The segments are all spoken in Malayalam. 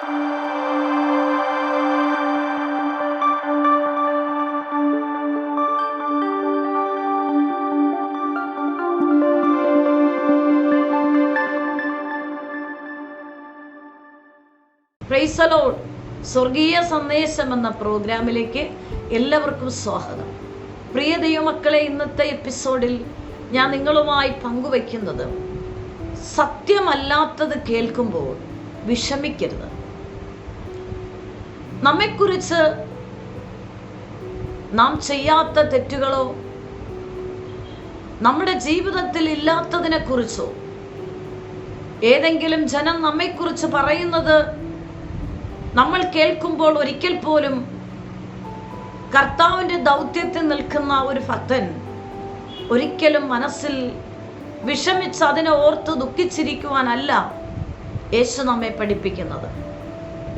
പ്രൈസലോഡ് സ്വർഗീയ സന്ദേശം എന്ന പ്രോഗ്രാമിലേക്ക് എല്ലാവർക്കും സ്വാഗതം. പ്രിയ ദൈവമക്കളെ ഇന്നത്തെ എപ്പിസോഡിൽ ഞാൻ നിങ്ങളുമായി പങ്കുവയ്ക്കുന്നത് സത്യമല്ലാത്തത് കേൾക്കുമ്പോൾ വിഷമിക്കരുത്. നമ്മെക്കുറിച്ച് നാം ചെയ്യാത്ത തെറ്റുകളോ നമ്മുടെ ജീവിതത്തിൽ ഇല്ലാത്തതിനെ കുറിച്ചോ ഏതെങ്കിലും ജനം നമ്മെക്കുറിച്ച് പറയുന്നത് നമ്മൾ കേൾക്കുമ്പോൾ ഒരിക്കൽ പോലും കർത്താവിന്റെ ദൗത്യത്തിൽ നിൽക്കുന്ന ഒരു ഭക്തൻ ഒരിക്കലും മനസ്സിൽ വിഷമിച്ച് അതിനെ ഓർത്ത് ദുഃഖിച്ചിരിക്കുവാനല്ല യേശു നമ്മെ പഠിപ്പിക്കുന്നത്.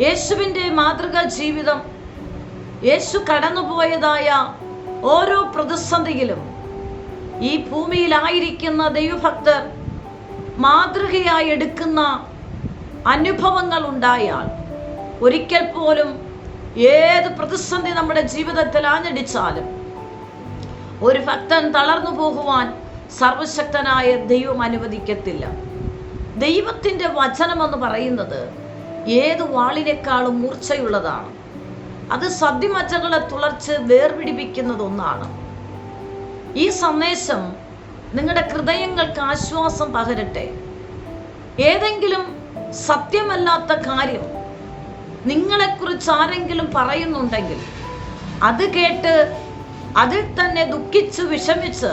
യേശുവിന്റെ മാതൃക ജീവിതം. യേശു കടന്നുപോയതായ ഓരോ പ്രതിസന്ധിയിലും ഈ ഭൂമിയിലായിരിക്കുന്ന ദൈവഭക്തർ മാതൃകയായി എടുക്കുന്ന അനുഭവങ്ങൾ ഉണ്ടായാൽ ഒരിക്കൽ പോലും ഏത് പ്രതിസന്ധി നമ്മുടെ ജീവിതത്തിൽ ആഞ്ഞടിച്ചാലും ഒരു ഭക്തൻ തളർന്നു പോകുവാൻ സർവശക്തനായ ദൈവം അനുവദിക്കത്തില്ല. ദൈവത്തിന്റെ വചനമെന്ന് പറയുന്നത് ഏത് വാളിനേക്കാളും മൂർച്ചയുള്ളതാണ്. അത് സദ്യമച്ചകളെ തുളർച്ച് വേർപിടിപ്പിക്കുന്നത് ഒന്നാണ്. ഈ സന്ദേശം നിങ്ങളുടെ ഹൃദയങ്ങൾക്ക് ആശ്വാസം പകരട്ടെ. ഏതെങ്കിലും സത്യമല്ലാത്ത കാര്യം നിങ്ങളെക്കുറിച്ച് ആരെങ്കിലും പറയുന്നുണ്ടെങ്കിൽ അത് കേട്ട് അതിൽ തന്നെ ദുഃഖിച്ച് വിഷമിച്ച്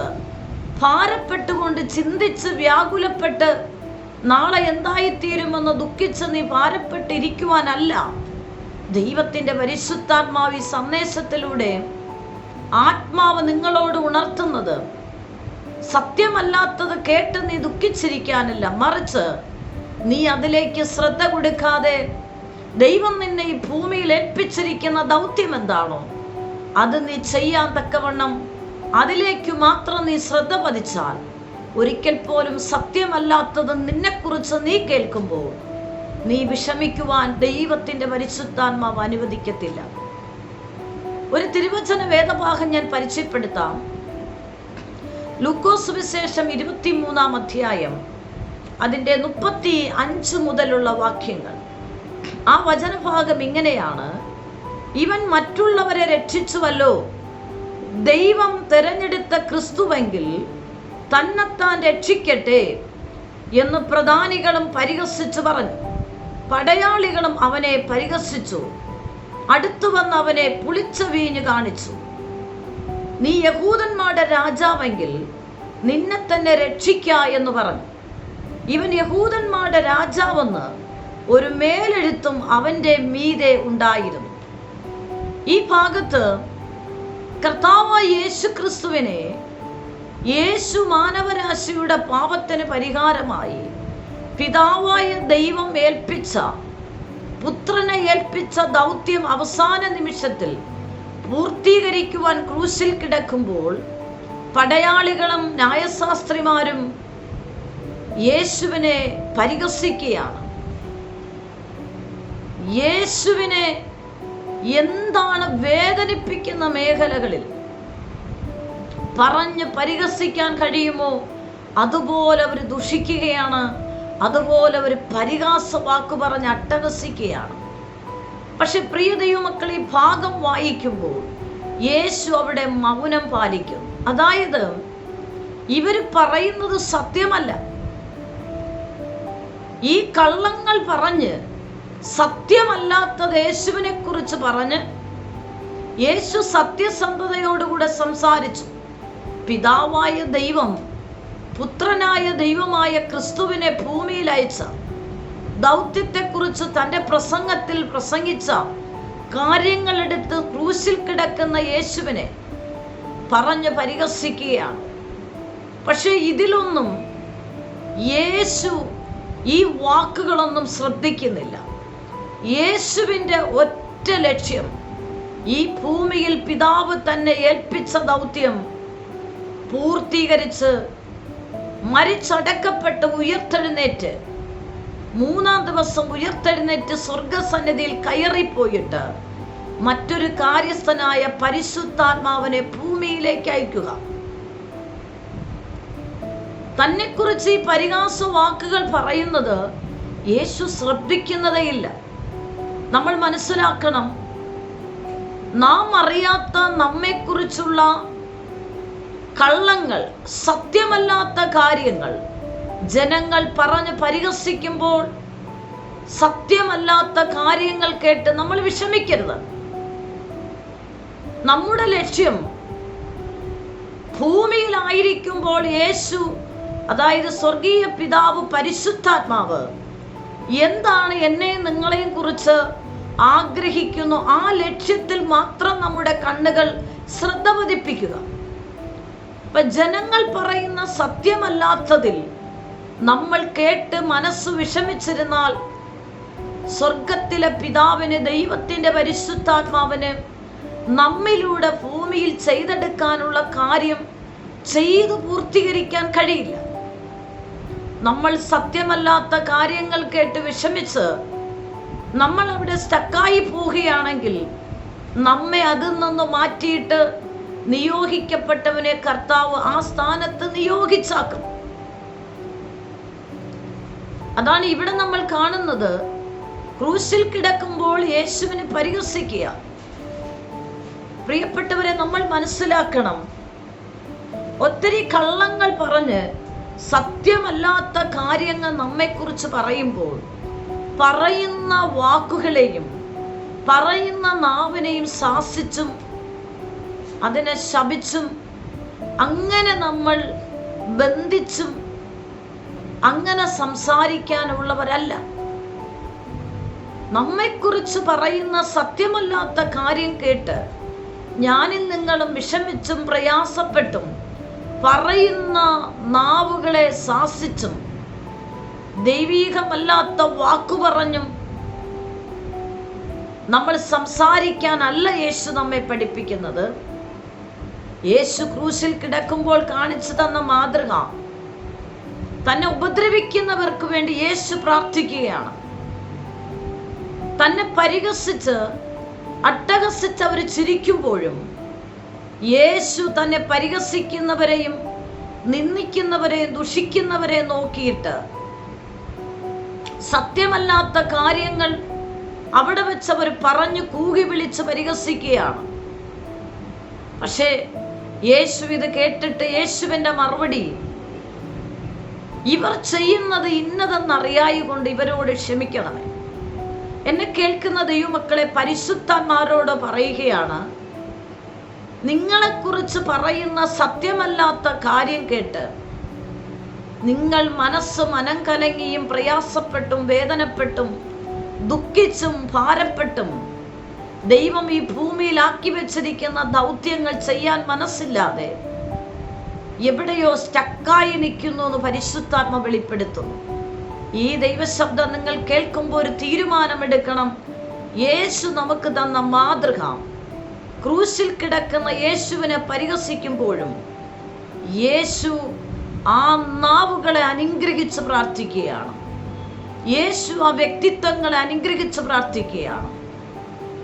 ഭാരപ്പെട്ടുകൊണ്ട് ചിന്തിച്ച് വ്യാകുലപ്പെട്ട് നാളെ എന്തായിത്തീരുമെന്ന് ദുഃഖിച്ച് നീ ഭാരപ്പെട്ടിരിക്കുവാനല്ല. ദൈവത്തിന്റെ പരിശുദ്ധാത്മാവി സന്ദേശത്തിലൂടെ ആത്മാവ് നിങ്ങളോട് ഉണർത്തുന്നത് സത്യമല്ലാത്തത് കേട്ട് നീ ദുഃഖിച്ചിരിക്കാനല്ല. മറിച്ച് നീ അതിലേക്ക് ശ്രദ്ധ കൊടുക്കാതെ ദൈവം നിന്നെ ഈ ഭൂമിയിൽ ഏൽപ്പിച്ചിരിക്കുന്ന ദൗത്യം എന്താണോ അത് നീ ചെയ്യാൻ തക്കവണ്ണം അതിലേക്ക് മാത്രം നീ ശ്രദ്ധ പതിച്ചാൽ ഒരിക്കൽ പോലും സത്യമല്ലാത്തത് നിന്നെക്കുറിച്ച് നീ കേൾക്കുമ്പോൾ നീ വിഷമിക്കുവാൻ ദൈവത്തിന്റെ പരിശുദ്ധാത്മാവ് അനുവദിക്കത്തില്ല. ഒരു തിരുവചന വേദഭാഗം ഞാൻ പരിചയപ്പെടുത്താം. ലൂക്കോസ് വിശേഷം ഇരുപത്തിമൂന്നാം അധ്യായം അതിന്റെ മുപ്പത്തി അഞ്ച് മുതലുള്ള വാക്യങ്ങൾ. ആ വചനഭാഗം ഇങ്ങനെയാണ്. ഇവൻ മറ്റുള്ളവരെ രക്ഷിച്ചുവല്ലോ. ദൈവം തിരഞ്ഞെടുത്ത ക്രിസ്തുവെങ്കിൽ തന്നെത്താൻ രക്ഷിക്കട്ടെ എന്ന് പ്രധാനികളും പരിഹസിച്ചു പറഞ്ഞു. പടയാളികളും അവനെ പരിഹസിച്ചു. അടുത്തു വന്ന് അവനെ പുളിച്ച വീഞ്ഞു കാണിച്ചു. നീ യഹൂദന്മാരുടെ രാജാവെങ്കിൽ നിന്നെ തന്നെ രക്ഷിക്ക എന്ന് പറഞ്ഞു. ഇവൻ യഹൂദന്മാരുടെ രാജാവെന്ന് ഒരു മേലെഴുത്തും അവന്റെ മീതെ ഉണ്ടായിരുന്നു. ഈ ഭാഗത്ത് കർത്താവായ യേശു ക്രിസ്തുവിനെ യേശു മാനവരാശിയുടെ പാപത്തിന് പരിഹാരമായി. പിതാവായ ദൈവം ഏൽപ്പിച്ച പുത്രനെ ഏൽപ്പിച്ച ദൗത്യം അവസാന നിമിഷത്തിൽ പൂർത്തീകരിക്കുവാൻ ക്രൂശിൽ കിടക്കുമ്പോൾ പടയാളികളും ന്യായശാസ്ത്രിമാരും യേശുവിനെ പരിഹസിക്കുകയാണ്. യേശുവിനെ എന്താണ് വേദനിപ്പിക്കുന്ന മേഖലകളിൽ പറഞ്ഞ് പരിഹസിക്കാൻ കഴിയുമോ? അതുപോലെ അവർ ദുഷിക്കുകയാണ്. അതുപോലെ അവർ പരിഹാസ വാക്ക് പറഞ്ഞ് അട്ടഹസിക്കുകയാണ്. പക്ഷെ പ്രിയ ദൈവമക്കൾ ഈ ഭാഗം വായിക്കുമ്പോൾ യേശു അവിടെ മൗനം പാലിക്കും. അതായത് ഇവർ പറയുന്നത് സത്യമല്ല. ഈ കള്ളങ്ങൾ പറഞ്ഞ് സത്യമല്ലാത്തത് യേശുവിനെ കുറിച്ച് പറഞ്ഞ് യേശു സത്യസന്ധതയോടുകൂടെ സംസാരിച്ചു. പിതാവായ ദൈവം പുത്രനായ ദൈവമായ ക്രിസ്തുവിനെ ഭൂമിയിൽ അയച്ച ദൗത്യത്തെക്കുറിച്ച് തന്റെ പ്രസംഗത്തിൽ പ്രസംഗിച്ച കാര്യങ്ങളെടുത്ത് ക്രൂശിൽ കിടക്കുന്ന യേശുവിനെ പറഞ്ഞ് പരിഹസിക്കുകയാണ്. പക്ഷേ ഇതിലൊന്നും യേശു ഈ വാക്കുകളൊന്നും ശ്രദ്ധിക്കുന്നില്ല. യേശുവിന്റെ ഒറ്റ ലക്ഷ്യം ഈ ഭൂമിയിൽ പിതാവ് തന്നെ ഏൽപ്പിച്ച ദൗത്യം പൂർത്തീകരിച്ച് മരിച്ചടക്കപ്പെട്ട് ഉയർത്തെഴുന്നേറ്റ് മൂന്നാം ദിവസം ഉയർത്തെഴുന്നേറ്റ് സ്വർഗസന്നിധിയിൽ കയറിപ്പോയിട്ട് മറ്റൊരു കാര്യസ്ഥനായ പരിശുദ്ധാത്മാവിനെ ഭൂമിയിലേക്ക് അയക്കുക. തന്നെക്കുറിച്ച് ഈ പരിഹാസ വാക്കുകൾ പറയുന്നത് യേശു ശ്രദ്ധിക്കുന്നതേയില്ല. നമ്മൾ മനസ്സിലാക്കണം നാം അറിയാത്ത നമ്മെക്കുറിച്ചുള്ള കള്ളങ്ങൾ സത്യമല്ലാത്ത കാര്യങ്ങൾ. ജനങ്ങൾ പറഞ്ഞ് പരിഹസിക്കുമ്പോൾ സത്യമല്ലാത്ത കാര്യങ്ങൾ കേട്ട് നമ്മൾ വിഷമിക്കരുത്. നമ്മുടെ ലക്ഷ്യം ഭൂമിയിലായിരിക്കുമ്പോൾ യേശു അതായത് സ്വർഗീയ പിതാവ് പരിശുദ്ധാത്മാവ് എന്താണ് എന്നെയും നിങ്ങളെയും കുറിച്ച് ആഗ്രഹിക്കുന്നു? ആ ലക്ഷ്യത്തിൽ മാത്രം നമ്മുടെ കണ്ണുകൾ ശ്രദ്ധ പതിപ്പിക്കുക. ഇപ്പൊ ജനങ്ങൾ പറയുന്ന സത്യമല്ലാത്തതിൽ നമ്മൾ കേട്ട് മനസ്സ് വിഷമിച്ചിരുന്നാൽ സ്വർഗത്തിലെ പിതാവിന് ദൈവത്തിന്റെ പരിശുദ്ധാത്മാവിന് നമ്മിലൂടെ ഭൂമിയിൽ ചെയ്തെടുക്കാനുള്ള കാര്യം ചെയ്തു പൂർത്തീകരിക്കാൻ കഴിയില്ല. നമ്മൾ സത്യമല്ലാത്ത കാര്യങ്ങൾ കേട്ട് വിഷമിച്ച് നമ്മൾ അവിടെ സ്റ്റക്കായി പോവുകയാണെങ്കിൽ നമ്മെ അതിൽ നിന്ന് മാറ്റിയിട്ട് നിയോഗിക്കപ്പെട്ടവനെ കർത്താവ് ആ സ്ഥാനത്ത് നിയോഗിച്ചാക്കും. അതാണ് ഇവിടെ നമ്മൾ കാണുന്നത്. ക്രൂശിൽ കിടക്കുമ്പോൾ യേശുവിനെ പരിഹസിക്കുക. പ്രിയപ്പെട്ടവരെ നമ്മൾ മനസ്സിലാക്കണം. ഒത്തിരി കള്ളങ്ങൾ പറഞ്ഞ് സത്യമല്ലാത്ത കാര്യങ്ങൾ നമ്മെക്കുറിച്ച് പറയുമ്പോൾ പറയുന്ന വാക്കുകളെയും പറയുന്ന നാവിനെയും ശാസിച്ചും അതിനെ ശപിച്ചും അങ്ങനെ നമ്മൾ ബന്ധിച്ചും അങ്ങനെ സംസാരിക്കാനുള്ളവരല്ല. നമ്മെക്കുറിച്ച് പറയുന്ന സത്യമല്ലാത്ത കാര്യം കേട്ട് ഞാനും നിങ്ങളും വിഷമിച്ചും പ്രയാസപ്പെട്ടും പറയുന്ന നാവുകളെ ശാസിച്ചും ദൈവീകമല്ലാത്ത വാക്കു പറഞ്ഞും നമ്മൾ സംസാരിക്കാനല്ല യേശു നമ്മെ പഠിപ്പിക്കുന്നത്. യേശു ക്രൂശിൽ കിടക്കുമ്പോൾ കാണിച്ചു തന്ന മാതൃക. തന്നെ ഉപദ്രവിക്കുന്നവർക്ക് വേണ്ടി യേശു പ്രാർത്ഥിക്കുകയാണ്. തന്നെ പരിഹസിച്ച് അട്ടഹസിച്ച് അവർ ചിരിക്കുമ്പോഴും യേശു തന്നെ പരിഹസിക്കുന്നവരെയും നിന്ദിക്കുന്നവരെയും ദുഷിക്കുന്നവരെയും നോക്കിയിട്ട് സത്യമല്ലാത്ത കാര്യങ്ങൾ അവിടെ വെച്ച് അവർ പറഞ്ഞു കൂകി വിളിച്ച് പരിഹസിക്കുകയാണ്. പക്ഷേ യേശു ഇത് കേട്ടിട്ട് യേശുവിന്റെ മറുപടി ഇവർ ചെയ്യുന്നത് ഇന്നതെന്ന് അറിയായുകൊണ്ട് ഇവരോട് ക്ഷമിക്കണമേ. എന്നെ കേൾക്കുന്ന ദൈവമക്കളെ പരിശുദ്ധന്മാരോട് പറയുകയാണ് നിങ്ങളെക്കുറിച്ച് പറയുന്ന സത്യമല്ലാത്ത കാര്യം കേട്ട് നിങ്ങൾ മനസ്സ് മനം കലങ്ങിയും പ്രയാസപ്പെട്ടും വേദനപ്പെട്ടും ദുഃഖിച്ചും ഭാരപ്പെട്ടും ദൈവം ഈ ഭൂമിയിലാക്കി വെച്ചിരിക്കുന്ന ദൗത്യങ്ങൾ ചെയ്യാൻ മനസ്സില്ലാതെ എവിടെയോ സ്റ്റക്കായി നിൽക്കുന്നു എന്ന് പരിശുദ്ധാത്മ വെളിപ്പെടുത്തുന്നു. ഈ ദൈവശബ്ദം നിങ്ങൾ കേൾക്കുമ്പോൾ ഒരു തീരുമാനമെടുക്കണം. യേശു നമുക്ക് തന്ന മാതൃക. ക്രൂശിൽ കിടക്കുന്ന യേശുവിനെ പരിഹസിക്കുമ്പോഴും യേശു ആ നാവുകളെ അനുഗ്രഹിച്ച് പ്രാർത്ഥിക്കുകയാണ്. യേശു ആ വ്യക്തിത്വങ്ങളെ അനുഗ്രഹിച്ച് പ്രാർത്ഥിക്കുകയാണ്.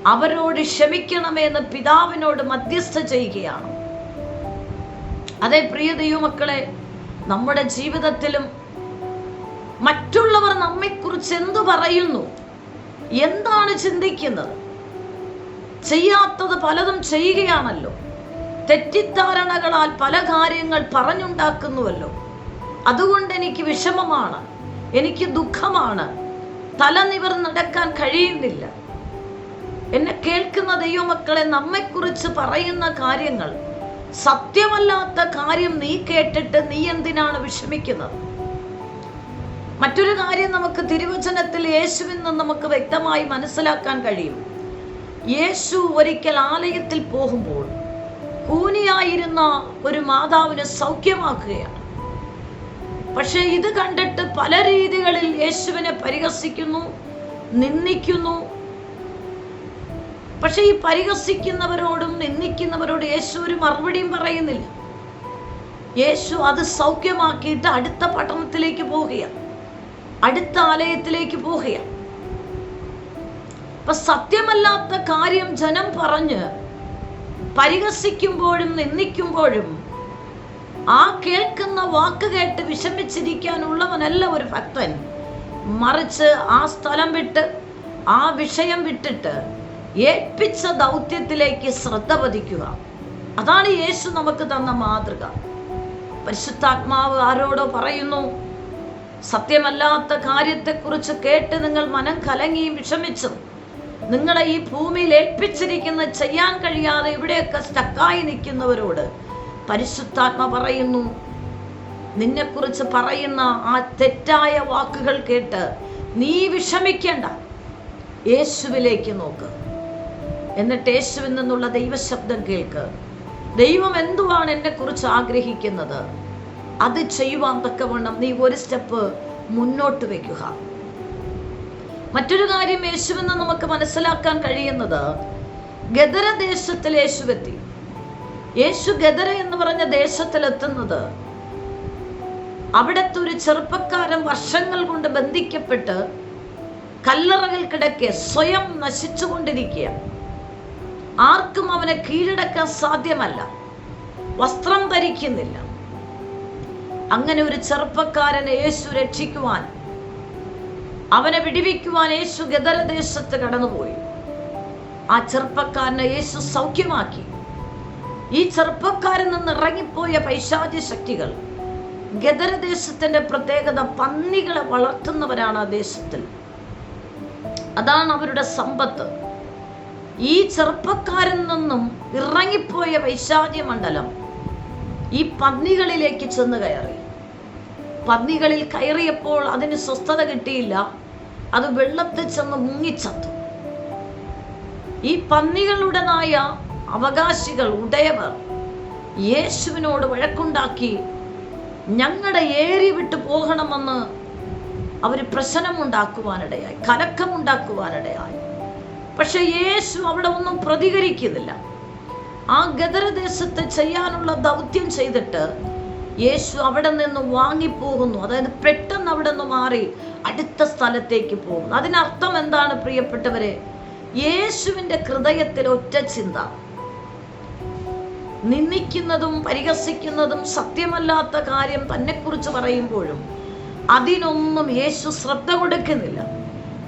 അവരോട് ക്ഷമിക്കണമെന്ന് പിതാവിനോട് മധ്യസ്ഥ ചെയ്യുകയാണ്. അതേ പ്രിയ ദൈവമക്കളെ നമ്മുടെ ജീവിതത്തിലും മറ്റുള്ളവർ നമ്മെക്കുറിച്ച് എന്തു പറയുന്നു? എന്താണ് ചിന്തിക്കുന്നത്? ചെയ്യാത്തത് പലതും ചെയ്യുകയാണല്ലോ. തെറ്റിദ്ധാരണകളാൽ പല കാര്യങ്ങൾ പറഞ്ഞുണ്ടാക്കുന്നുവല്ലോ. അതുകൊണ്ട് എനിക്ക് വിഷമമാണ് എനിക്ക് ദുഃഖമാണ്. തല നിവർ നടക്കാൻ കഴിയുന്നില്ല. എന്നെ കേൾക്കുന്ന ദൈവമക്കളെ നമ്മെക്കുറിച്ച് പറയുന്ന കാര്യങ്ങൾ. സത്യമല്ലാത്ത കാര്യം നീ കേട്ടിട്ട് നീ എന്തിനാണ് വിഷമിക്കുന്നത്? മറ്റൊരു കാര്യം നമുക്ക് തിരുവചനത്തിൽ യേശുവിൽ നിന്ന് നമുക്ക് വ്യക്തമായി മനസ്സിലാക്കാൻ കഴിയും. യേശു ഒരിക്കൽ ആലയത്തിൽ പോകുമ്പോൾ കൂനിയായിരുന്ന ഒരു മാതാവിനെ സൗഖ്യമാക്കുകയാണ്. പക്ഷേ ഇത് കണ്ടിട്ട് പല രീതികളിൽ യേശുവിനെ പരിഹസിക്കുന്നു നിന്ദിക്കുന്നു പക്ഷെ ഈ പരിഹസിക്കുന്നവരോടും നിന്ദിക്കുന്നവരോടും യേശു ഒരു മറുപടിയും പറയുന്നില്ല. യേശു അത് സൗഖ്യമാക്കിയിട്ട് അടുത്ത പട്ടണത്തിലേക്ക് പോവുകയാണ്. അടുത്ത ആലയത്തിലേക്ക് പോവുകയാണ്. അപ്പൊ സത്യമല്ലാത്ത കാര്യം ജനം പറഞ്ഞ് പരിഹസിക്കുമ്പോഴും നിന്ദിക്കുമ്പോഴും ആ കേൾക്കുന്ന വാക്ക് കേട്ട് വിഷമിച്ചിരിക്കാനുള്ളവനല്ല ഒരു ഭക്തൻ. മറിച്ച് ആ സ്ഥലം വിട്ട് ആ വിഷയം വിട്ടിട്ട് ഏൽപ്പിച്ച ദൗത്യത്തിലേക്ക് ശ്രദ്ധ പതിക്കുക. അതാണ് യേശു നമുക്ക് തന്ന മാതൃക. പരിശുദ്ധാത്മാവ് ആരോടോ പറയുന്നു സത്യമല്ലാത്ത കാര്യത്തെക്കുറിച്ച് കേട്ട് നിങ്ങൾ മനം കലങ്ങിയും വിഷമിച്ചും നിങ്ങളെ ഈ ഭൂമിയിൽ ഏൽപ്പിച്ചിരിക്കുന്ന ചെയ്യാൻ കഴിയാതെ ഇവിടെയൊക്കെ സ്റ്റക്കായി നിൽക്കുന്നവരോട് പരിശുദ്ധാത്മ പറയുന്നു നിന്നെക്കുറിച്ച് പറയുന്ന ആ തെറ്റായ വാക്കുകൾ കേട്ട് നീ വിഷമിക്കേണ്ട. യേശുവിലേക്ക് നോക്ക്. എന്നിട്ട് യേശുവിൽ നിന്നുള്ള ദൈവശബ്ദം കേൾക്ക്. ദൈവം എന്തുവാണ് എന്നെ കുറിച്ച് ആഗ്രഹിക്കുന്നത്? അത് ചെയ്യുവാൻ തക്കവണ്ണം നീ ഒരു സ്റ്റെപ്പ് മുന്നോട്ട് വെക്കുക. മറ്റൊരു കാര്യം യേശുവെന്ന് നമുക്ക് മനസ്സിലാക്കാൻ കഴിയുന്നത് ഗദര ദേശത്തിൽ യേശുവെത്തി. യേശു ഗദര എന്ന് പറഞ്ഞ ദേശത്തിലെത്തുന്നത് അവിടുത്തെ ഒരു ചെറുപ്പക്കാരൻ വർഷങ്ങൾ കൊണ്ട് ബന്ധിക്കപ്പെട്ട് കല്ലറകൾ കിടക്കെ സ്വയം നശിച്ചുകൊണ്ടിരിക്കുക ആർക്കും അവനെ കീഴടക്കാൻ സാധ്യമല്ല. വസ്ത്രം ധരിക്കുന്നില്ല. അങ്ങനെ ഒരു ചെറുപ്പക്കാരനെ യേശു രക്ഷിക്കുവാൻ അവനെ വിടിവിക്കുവാൻ യേശു ഗദരദേശത്ത് കടന്നുപോയി. ആ ചെറുപ്പക്കാരനെ യേശു സൗഖ്യമാക്കി. ഈ ചെറുപ്പക്കാരിൽ നിന്ന് ഇറങ്ങിപ്പോയ പൈശാചി ശക്തികൾ ഗദരദേശത്തിന്റെ പ്രത്യേകത പന്നികളെ വളർത്തുന്നവരാണ് ആ ദേശത്തിൽ. അതാണ് അവരുടെ സമ്പത്ത്. ഈ ചെറുപ്പക്കാരിൽ നിന്നും ഇറങ്ങിപ്പോയ വൈശാഖ്യ മണ്ഡലം ഈ പന്നികളിലേക്ക് ചെന്ന് കയറി. പന്നികളിൽ കയറിയപ്പോൾ അതിന് സ്വസ്ഥത കിട്ടിയില്ല. അത് വെള്ളത്തിൽ ചെന്ന് മുങ്ങിച്ചത്തു. ഈ പന്നികളുടെ നായ അവകാശികൾ ഉടയവർ യേശുവിനോട് വഴക്കുണ്ടാക്കി ഞങ്ങളുടെ ഏരി വിട്ടു പോകണമെന്ന് അവർ പ്രശ്നമുണ്ടാക്കുവാനിടയായി കലക്കമുണ്ടാക്കുവാനിടയായി. പക്ഷെ യേശു അവിടെ ഒന്നും പ്രതികരിക്കുന്നില്ല. ആ ഗദരദേശത്ത് ചെയ്യാനുള്ള ദൗത്യം ചെയ്തിട്ട് യേശു അവിടെ നിന്ന് വാങ്ങിപ്പോകുന്നു. അതായത് പെട്ടെന്ന് അവിടെ നിന്ന് മാറി അടുത്ത സ്ഥലത്തേക്ക് പോകുന്നു. അതിനർത്ഥം എന്താണ് പ്രിയപ്പെട്ടവരെ? യേശുവിന്റെ ഹൃദയത്തിൽ ഒറ്റ ചിന്ത. നിന്ദിക്കുന്നതും പരിഹസിക്കുന്നതും സത്യമല്ലാത്ത കാര്യം തന്നെക്കുറിച്ച് പറയുമ്പോഴും അതിനൊന്നും യേശു ശ്രദ്ധ കൊടുക്കുന്നില്ല.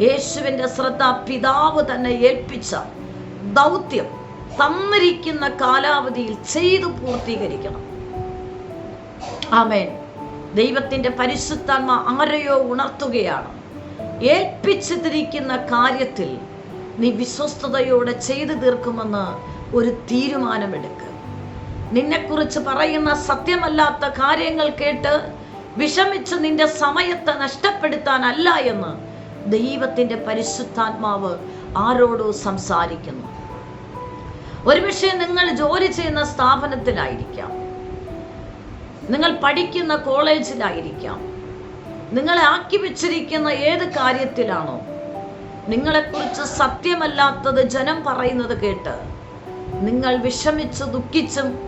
യേശുവിന്റെ ശ്രദ്ധ പിതാവ് തന്നെ ഏൽപ്പിച്ച ദൗത്യം തന്നിരിക്കുന്ന കാലാവധിയിൽ ചെയ്തു പൂർത്തീകരിക്കണം. ആമേൻ. ദൈവത്തിന്റെ പരിശുദ്ധാത്മ ആരെയോ ഉണർത്തുകയാണ്. ഏൽപ്പിച്ചിരിക്കുന്ന കാര്യത്തിൽ നീ വിശ്വസ്തയോടെ ചെയ്തു തീർക്കുമെന്ന് ഒരു തീരുമാനമെടുക്കുക നിന്നെക്കുറിച്ച് പറയുന്ന സത്യമല്ലാത്ത കാര്യങ്ങൾ കേട്ട് വിഷമിച്ച് നിന്റെ സമയത്തെ നഷ്ടപ്പെടുത്താനല്ല എന്ന് ദൈവത്തിന്റെ പരിശുദ്ധാത്മാവ് ആരോടോ സംസാരിക്കുന്നു. ഒരുപക്ഷെ നിങ്ങൾ ജോലി ചെയ്യുന്ന സ്ഥാപനത്തിലായിരിക്കാം. നിങ്ങൾ പഠിക്കുന്ന കോളേജിലായിരിക്കാം. നിങ്ങളെ ആക്കി വെച്ചിരിക്കുന്ന ഏത് കാര്യത്തിലാണോ നിങ്ങളെക്കുറിച്ച് സത്യമല്ലാത്തത് ജനം പറയുന്നത് കേട്ട് നിങ്ങൾ വിഷമിച്ച് ദുഃഖിച്ചും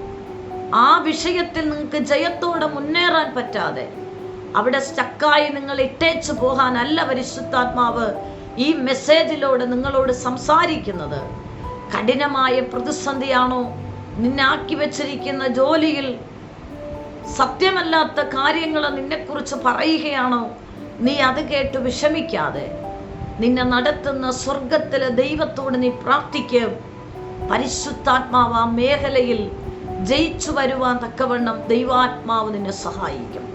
ആ വിഷയത്തിൽ നിങ്ങൾക്ക് ജയത്തോടെ മുന്നേറാൻ പറ്റാതെ അവിടെ സ്റ്റക്കായി നിങ്ങൾ ഇട്ടേച്ചു പോകാനല്ല പരിശുദ്ധാത്മാവ് ഈ മെസ്സേജിലൂടെ നിങ്ങളോട് സംസാരിക്കുന്നത്. കഠിനമായ പ്രതിസന്ധിയാണോ? നിന്നാക്കി വെച്ചിരിക്കുന്ന ജോലിയിൽ സത്യമല്ലാത്ത കാര്യങ്ങൾ നിന്നെക്കുറിച്ച് പറയുകയാണോ? നീ അത് കേട്ട് വിഷമിക്കാതെ നിന്നെ നടത്തുന്ന സ്വർഗത്തിലെ ദൈവത്തോട് നീ പ്രാർത്ഥിക്കും. പരിശുദ്ധാത്മാവ് ആ മേഖലയിൽ ജയിച്ചു വരുവാൻ തക്കവണ്ണം ദൈവാത്മാവ് നിന്നെ സഹായിക്കും.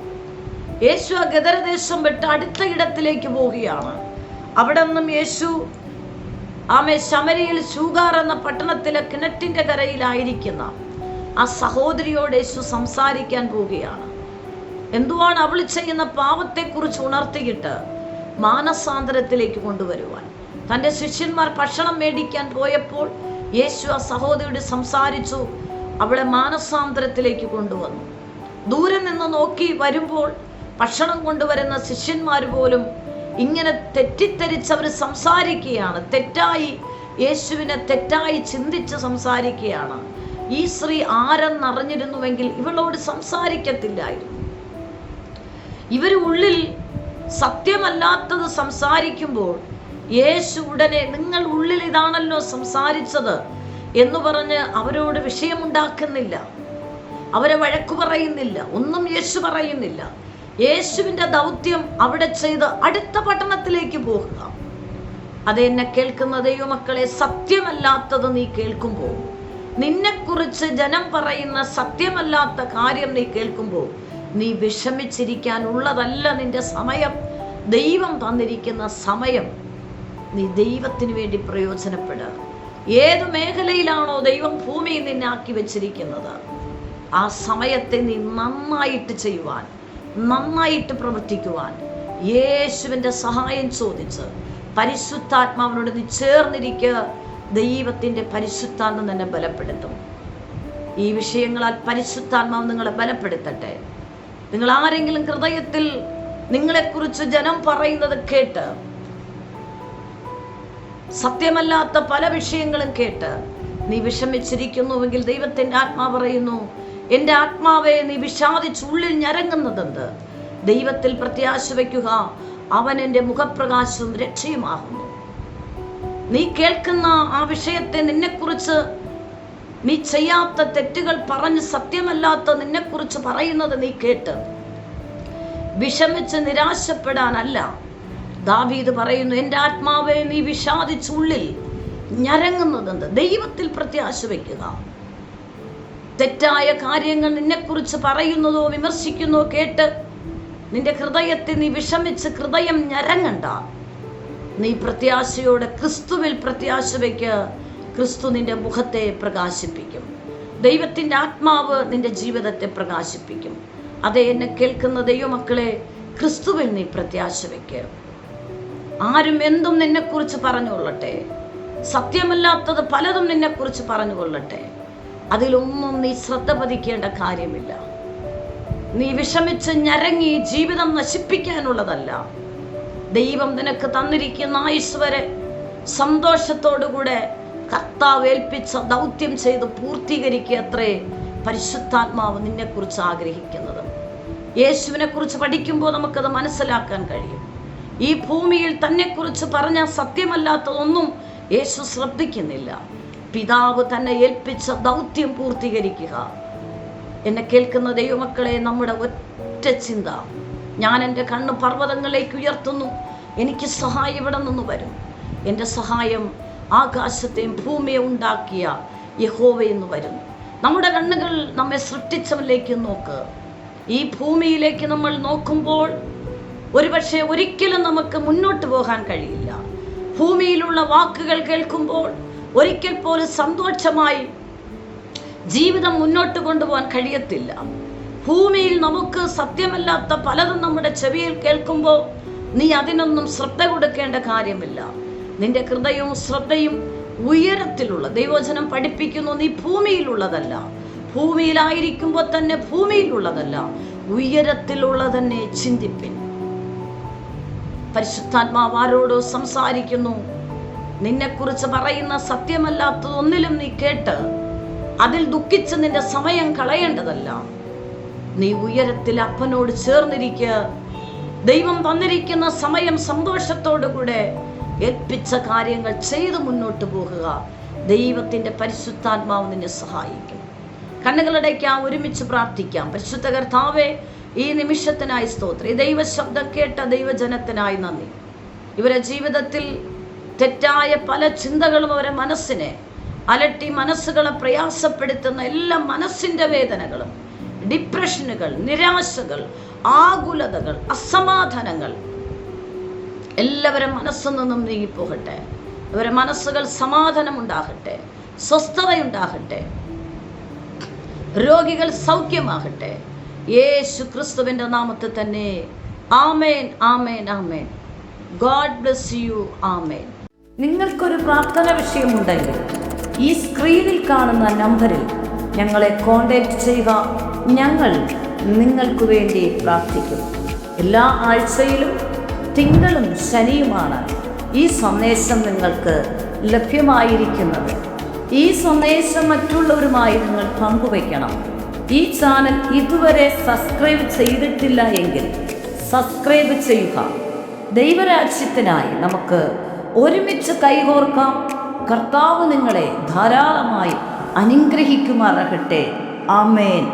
യേശു ആ ഗദരദേശം വിട്ട് അടുത്ത ഇടത്തിലേക്ക് പോവുകയാണ്. അവിടെ നിന്നും യേശു ആമെ ശമരിയിൽ ശൂഗാർ എന്ന പട്ടണത്തിലെ കിണറ്റിന്റെ കരയിലായിരിക്കുന്ന ആ സഹോദരിയോട് യേശു സംസാരിക്കാൻ പോവുകയാണ്. എന്തുവാണ് അവൾ ചെയ്യുന്ന പാവത്തെക്കുറിച്ച് ഉണർത്തിയിട്ട് മാനസാന്തരത്തിലേക്ക് കൊണ്ടുവരുവാൻ? തന്റെ ശിഷ്യന്മാർ ഭക്ഷണം മേടിക്കാൻ പോയപ്പോൾ യേശു ആ സഹോദരിയോട് സംസാരിച്ചു അവളെ മാനസാന്തരത്തിലേക്ക് കൊണ്ടുവന്നു. ദൂരെ നിന്ന് നോക്കി വരുമ്പോൾ ഭക്ഷണം കൊണ്ടുവരുന്ന ശിഷ്യന്മാർ പോലും ഇങ്ങനെ തെറ്റിദ്ധരിച്ച് അവർ സംസാരിക്കുകയാണ്. തെറ്റായി യേശുവിനെ തെറ്റായി ചിന്തിച്ച് സംസാരിക്കുകയാണ്. ഈ സ്ത്രീ ആരെന്നറിഞ്ഞിരുന്നുവെങ്കിൽ ഇവളോട് സംസാരിക്കത്തില്ലായിരുന്നു. ഇവർ ഉള്ളിൽ സത്യമല്ലാത്തത് സംസാരിക്കുമ്പോൾ യേശു ഉടനെ നിങ്ങൾ ഉള്ളിൽ ഇതാണല്ലോ സംസാരിച്ചത് എന്ന് പറഞ്ഞ് അവരോട് വിഷയമുണ്ടാക്കുന്നില്ല. അവരെ വഴക്കു പറയുന്നില്ല. ഒന്നും യേശു പറയുന്നില്ല. യേശുവിന്റെ ദൗത്യം അവിടെ ചെയ്ത് അടുത്ത പട്ടണത്തിലേക്ക് പോകുക. അത് എന്നെ കേൾക്കുന്ന ദൈവമക്കളെ സത്യമല്ലാത്തത് നീ കേൾക്കുമ്പോൾ നിന്നെക്കുറിച്ച് ജനം പറയുന്ന സത്യമല്ലാത്ത കാര്യം നീ കേൾക്കുമ്പോൾ നീ വിഷമിച്ചിരിക്കാനുള്ളതല്ല നിന്റെ സമയം. ദൈവം തന്നിരിക്കുന്ന സമയം നീ ദൈവത്തിന് വേണ്ടി പ്രയോജനപ്പെടുക. ഏത് മേഖലയിലാണോ ദൈവം ഭൂമിയിൽ നിന്നാക്കി വെച്ചിരിക്കുന്നത് ആ സമയത്തെ നീ നന്നായിട്ട് ചെയ്യുവാൻ നന്നായിട്ട് പ്രവർത്തിക്കുവാൻ യേശുവിന്റെ സഹായം ചോദിച്ച് പരിശുദ്ധാത്മാവിനോട് നീ ചേർന്നിരിക്കുക ദൈവത്തിന്റെ പരിശുദ്ധാത്മ തന്നെ ബലപ്പെടുത്തും. ഈ വിഷയങ്ങളാൽ പരിശുദ്ധാത്മാവ് നിങ്ങളെ ബലപ്പെടുത്തട്ടെ. നിങ്ങൾ ആരെങ്കിലും ഹൃദയത്തിൽ നിങ്ങളെക്കുറിച്ച് ജനം പറയുന്നത് കേട്ട് സത്യമല്ലാത്ത പല വിഷയങ്ങളും കേട്ട് നീ വിഷമിച്ചിരിക്കുന്നുവെങ്കിൽ ദൈവത്തിന്റെ ആത്മാ പറയുന്നു എന്റെ ആത്മാവെ നീ വിഷാദിച്ച് ഉള്ളിൽ ഞരങ്ങുന്നതെന്ത്? ദൈവത്തിൽ പ്രത്യാശ വയ്ക്കുക. അവൻ എന്റെ മുഖപ്രകാശവും രക്ഷയുമാകുന്നു. നീ കേൾക്കുന്ന ആ വിഷയത്തെ നിന്നെക്കുറിച്ച് നീ ചെയ്യാത്ത തെറ്റുകൾ പറഞ്ഞ് സത്യമല്ലാത്ത നിന്നെക്കുറിച്ച് പറയുന്നത് നീ കേട്ട്. വിഷമിച്ച് നിരാശപ്പെടാനല്ല. ദാവീദ് പറയുന്നു എന്റെ ആത്മാവെ നീ വിഷാദിച്ചുള്ളിൽ ഞരങ്ങുന്നതെന്ത്? ദൈവത്തിൽ പ്രത്യാശ വയ്ക്കുക. തെറ്റായ കാര്യങ്ങൾ നിന്നെക്കുറിച്ച് പറയുന്നതോ വിമർശിക്കുന്നതോ കേട്ട് നിന്റെ ഹൃദയത്തെ നീ വിഷമിച്ച് ഹൃദയം ഞരങ്ങണ്ട. നീ പ്രത്യാശയോടെ ക്രിസ്തുവിൽ പ്രത്യാശ വയ്ക്ക് ക്രിസ്തു നിന്റെ മുഖത്തെ പ്രകാശിപ്പിക്കും. ദൈവത്തിന്റെ ആത്മാവ് നിന്റെ ജീവിതത്തെ പ്രകാശിപ്പിക്കും. അതേ എന്നെ കേൾക്കുന്ന ദൈവമക്കളെ ക്രിസ്തുവിൽ നീ പ്രത്യാശ വയ്ക്ക് ആരും എന്തും നിന്നെക്കുറിച്ച് പറഞ്ഞുകൊള്ളട്ടെ. സത്യമല്ലാത്തത് പലതും നിന്നെക്കുറിച്ച് പറഞ്ഞുകൊള്ളട്ടെ. അതിലൊന്നും നീ ശ്രദ്ധ പതിക്കേണ്ട കാര്യമില്ല. നീ വിഷമിച്ച് ഞരങ്ങി ജീവിതം നശിപ്പിക്കാനുള്ളതല്ല. ദൈവം നിനക്ക് തന്നിരിക്കുന്ന ഈശ്വരെ വരെ സന്തോഷത്തോടുകൂടെ കർത്താവ് ഏൽപ്പിച്ച ദൗത്യം ചെയ്ത് പൂർത്തീകരിക്കുക അത്രേ പരിശുദ്ധാത്മാവ് നിന്നെക്കുറിച്ച് ആഗ്രഹിക്കുന്നത്. യേശുവിനെ കുറിച്ച് പഠിക്കുമ്പോൾ നമുക്കത് മനസ്സിലാക്കാൻ കഴിയും. ഈ ഭൂമിയിൽ തന്നെക്കുറിച്ച് പറഞ്ഞ സത്യമല്ലാത്തതൊന്നും യേശു ശ്രദ്ധിക്കുന്നില്ല. പിതാവ് തന്നെ ഏൽപ്പിച്ച ദൗത്യം പൂർത്തീകരിക്കുക. എന്നെ കേൾക്കുന്ന ദൈവമക്കളെ നമ്മുടെ ഒറ്റ ചിന്ത. ഞാൻ എന്റെ കണ്ണ് പർവതങ്ങളിലേക്ക് ഉയർത്തുന്നു. എനിക്ക് സഹായം ഇവിടെ നിന്ന് വരും. എന്റെ സഹായം ആകാശത്തെയും ഭൂമിയെ ഉണ്ടാക്കിയ യഹോവയെന്ന് വരും. വരുന്നു നമ്മുടെ കണ്ണുകൾ നമ്മെ സൃഷ്ടിച്ചവനിലേക്ക് നോക്ക്. ഈ ഭൂമിയിലേക്ക് നമ്മൾ നോക്കുമ്പോൾ ഒരുപക്ഷെ ഒരിക്കലും നമുക്ക് മുന്നോട്ട് പോകാൻ കഴിയില്ല. ഭൂമിയിലുള്ള വാക്കുകൾ കേൾക്കുമ്പോൾ ഒരിക്കൽ പോലും സന്തോഷമായി ജീവിതം മുന്നോട്ട് കൊണ്ടുപോകാൻ കഴിയത്തില്ല. ഭൂമിയിൽ നമുക്ക് സത്യമല്ലാത്ത പലതും നമ്മുടെ ചെവിയിൽ കേൾക്കുമ്പോൾ നീ അതിനൊന്നും ശ്രദ്ധ കൊടുക്കേണ്ട കാര്യമില്ല. നിന്റെ ഹൃദയവും ശ്രദ്ധയും ഉയരത്തിലുള്ള ദൈവവചനം പഠിപ്പിക്കുന്നു. നീ ഭൂമിയിലുള്ളതല്ല. ഭൂമിയിലായിരിക്കുമ്പോൾ തന്നെ ഭൂമിയിലുള്ളതല്ല. ഉയരത്തിലുള്ള തന്നെ ചിന്തിപ്പിൻ. പരിശുദ്ധാത്മാവ് ആരോടോ സംസാരിക്കുന്നു. നിന്നെക്കുറിച്ച് പറയുന്ന സത്യമല്ലാത്തതൊന്നിലും നീ കേട്ട് അതിൽ ദുഃഖിച്ച് നിന്റെ സമയം കളയേണ്ടതല്ല. നീ ഉയരത്തിൽ അപ്പനോട് ചേർന്നിരിക്കുക ദൈവം തന്നിരിക്കുന്ന സമയം സന്തോഷത്തോടുകൂടെ ഏൽപ്പിച്ച കാര്യങ്ങൾ ചെയ്ത് മുന്നോട്ട് പോകുക. ദൈവത്തിന്റെ പരിശുദ്ധാത്മാവ് നിന്നെ സഹായിക്കും. കണ്ണുകളടയ്ക്കാം ഒരുമിച്ച് പ്രാർത്ഥിക്കാം. പരിശുദ്ധ കർത്താവേ ഈ നിമിഷത്തിനായി സ്തോത്രം. ഈ ദൈവശബ്ദം കേട്ട ദൈവജനത്തിനായി നന്ദി. ഇവരെ ജീവിതത്തിൽ തെറ്റായ പല ചിന്തകളും അവരെ മനസ്സിനെ അലട്ടി മനസ്സുകളെ പ്രയാസപ്പെടുത്തുന്ന എല്ലാ മനസ്സിന്റെ വേദനകളും ഡിപ്രഷനുകൾ നിരാശകൾ ആകുലതകൾ അസമാധാനങ്ങൾ എല്ലാവരും മനസ്സിൽ നിന്നും നീങ്ങിപ്പോകട്ടെ. അവരെ മനസ്സുകൾ സമാധാനമുണ്ടാകട്ടെ സ്വസ്ഥതയുണ്ടാകട്ടെ രോഗികൾ സൗഖ്യമാകട്ടെ. യേശു ക്രിസ്തുവിന്റെ നാമത്തിൽ തന്നെ. ആമേൻ ആമേൻ ആമേൻ. God bless you amen. നിങ്ങൾക്കൊരു പ്രാർത്ഥന വിഷയമുണ്ടെങ്കിൽ ഈ സ്ക്രീനിൽ കാണുന്ന നമ്പറിൽ ഞങ്ങളെ കോൺടാക്റ്റ് ചെയ്യുക. ഞങ്ങൾ നിങ്ങൾക്ക് വേണ്ടി പ്രാർത്ഥിക്കും. എല്ലാ ആഴ്ചയിലും തിങ്കളും ശനിയുമാണ് ഈ സന്ദേശം നിങ്ങൾക്ക് ലഭ്യമായിരിക്കുന്നത്. ഈ സന്ദേശം മറ്റുള്ളവരുമായി നിങ്ങൾ പങ്കുവയ്ക്കണം. ഈ ചാനൽ ഇതുവരെ സബ്സ്ക്രൈബ് ചെയ്തിട്ടില്ല എങ്കിൽ സബ്സ്ക്രൈബ് ചെയ്യുക. ദൈവരാജ്യത്തിനായി നമുക്ക് ഒരുമിച്ച് കൈകോർക്കാം. കർത്താവ് നിങ്ങളെ ധാരാളമായി അനുഗ്രഹിക്കുമാറാകട്ടെ. ആമേൻ.